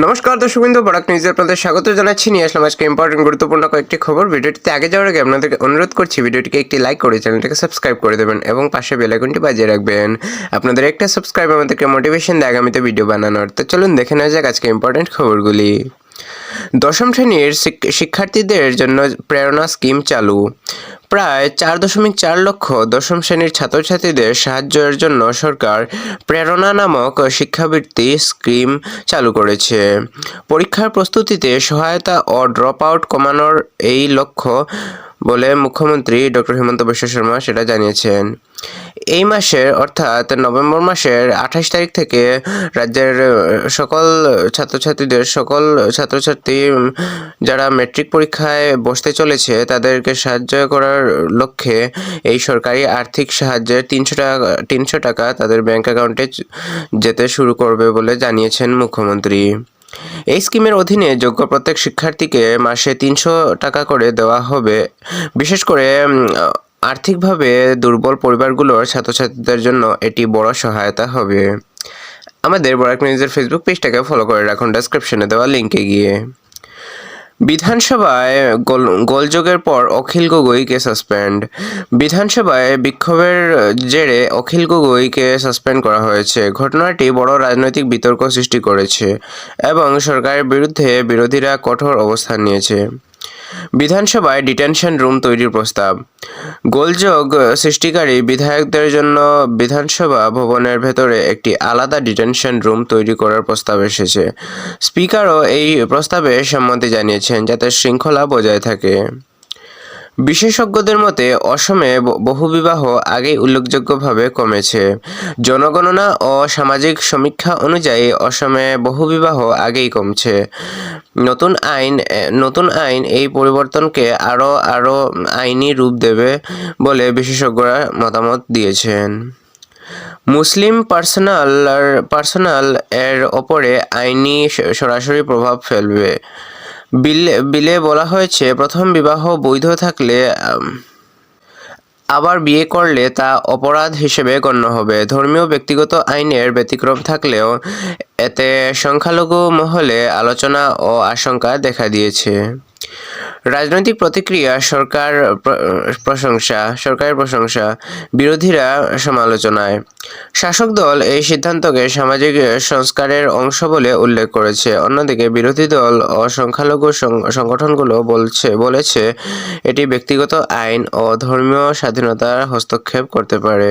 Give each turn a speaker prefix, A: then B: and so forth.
A: নমস্কার দর্শকবৃন্দ, বরাক নিউজে আপনাদের স্বাগত জানাচ্ছি। নিয়ে আসলাম আজকে ইম্পর্টেন্ট গুরুত্বপূর্ণ কয়েকটি খবর। ভিডিওটিতে আগে যাওয়ার আগে আপনাদেরকে অনুরোধ করছি, ভিডিওটিকে একটি লাইক করে চ্যানেলটিকে সাবস্ক্রাইব করে দেবেন এবং পাশে বেল আইকনটি বাজিয়ে রাখবেন। আপনাদের একটা সাবস্ক্রাইব আমাদেরকে মোটিভেশন দেয় আগামীতে ভিডিও বানানোর। তো চলুন দেখে নেওয়া যাক আজকে ইম্পর্টেন্ট খবরগুলি। দশম শ্রেণির শিক- শিক্ষার্থীদের জন্য প্রেরণা স্কিম চালু। প্রায় চার দশমিক চার লক্ষ দশম শ্রেণির ছাত্রছাত্রীদের সাহায্যের জন্য সরকার প্রেরণা নামক শিক্ষাবৃত্তি স্কিম চালু করেছে। পরীক্ষার প্রস্তুতিতে সহায়তা ও ড্রপ আউট কমানোর এই লক্ষ্য বলে মুখ্যমন্ত্রী ডক্টর হিমন্ত বিশ্ব শর্মা সেটা জানিয়েছেন। এই মাসের, অর্থাৎ নভেম্বর মাসের আঠাশ তারিখ থেকে রাজ্যের সকল ছাত্রছাত্রীদের, সকল ছাত্রছাত্রী যারা মেট্রিক পরীক্ষায় বসতে চলেছে, তাদেরকে সাহায্য করার লক্ষ্যে এই সরকারি আর্থিক সাহায্যের তিনশো টাকা তিনশো টাকা তাদের ব্যাংক অ্যাকাউন্টে যেতে শুরু করবে বলে জানিয়েছেন মুখ্যমন্ত্রী। এই স্কিমের অধীনে যোগ্য প্রত্যেক শিক্ষার্থীকে মাসে তিনশো টাকা করে দেওয়া হবে। বিশেষ করে আর্থিকভাবে দুর্বল পরিবারগুলোর ছাত্রছাত্রীদের জন্য এটি বড় সহায়তা হবে। আমাদের বরাক নিউজের ফেসবুক পেজটাকে ফলো করে রাখুন ডেসক্রিপশনে দেওয়া লিঙ্কে গিয়ে। বিধানসভায় গোল গোলযোগের পর অখিল গগৈকে সাসপেন্ড বিধানসভায় বিক্ষোভের জেরে অখিল গগৈকে সাসপেন্ড করা হয়েছে। ঘটনাটি বড় রাজনৈতিক বিতর্ক সৃষ্টি করেছে এবং সরকারের বিরুদ্ধে বিরোধীরা কঠোর অবস্থান নিয়েছে। বিধানসভায় ডিটেনশন রুম তৈরির প্রস্তাব। গোলযোগ সৃষ্টিকারী বিধায়কদের জন্য বিধানসভা ভবনের ভেতরে একটি আলাদা ডিটেনশন রুম তৈরি করার প্রস্তাব এসেছে। স্পিকারও এই প্রস্তাবে সম্মতি জানিয়েছেন, যাতে শৃঙ্খলা বজায় থাকে। বিশেষজ্ঞদের মতে, অসমে বহুবিবাহ আগেই উল্লেখযোগ্যভাবে কমেছে। জনগণনা ও সামাজিক সমীক্ষা অনুযায়ী, অসমে বহুবিবাহ আগেই কমছে। নতুন আইন নতুন আইন এই পরিবর্তনকে আরও আরও আইনি রূপ দেবে বলে বিশেষজ্ঞরা মতামত দিয়েছেন। মুসলিম পার্সোনাল পার্সোনাল এর ওপরে আইনি সরাসরি প্রভাব ফেলবে। বিলে বিলে বলা হয়েছে, প্রথম বিবাহ বৈধ থাকলে আবার বিয়ে করলে তা অপরাধ হিসেবে গণ্য হবে। ধর্মীয় ব্যক্তিগত আইনের ব্যতিক্রম থাকলেও এতে সংখ্যালঘু মহলে আলোচনা ও আশঙ্কা দেখা দিয়েছে। রাজনৈতিক প্রতিক্রিয়া, সরকার প্রশংসা, সরকারের প্রশংসা, বিরোধীরা সমালোচনায়। শাসক দল এই সিদ্ধান্তকে সামাজিক সংস্কারের অংশ বলে উল্লেখ করেছে। অন্যদিকে বিরোধী দল ও সংখ্যালঘু সংগঠনগুলো বলছে, বলেছে, এটি ব্যক্তিগত আইন ও ধর্মীয় স্বাধীনতার হস্তক্ষেপ করতে পারে।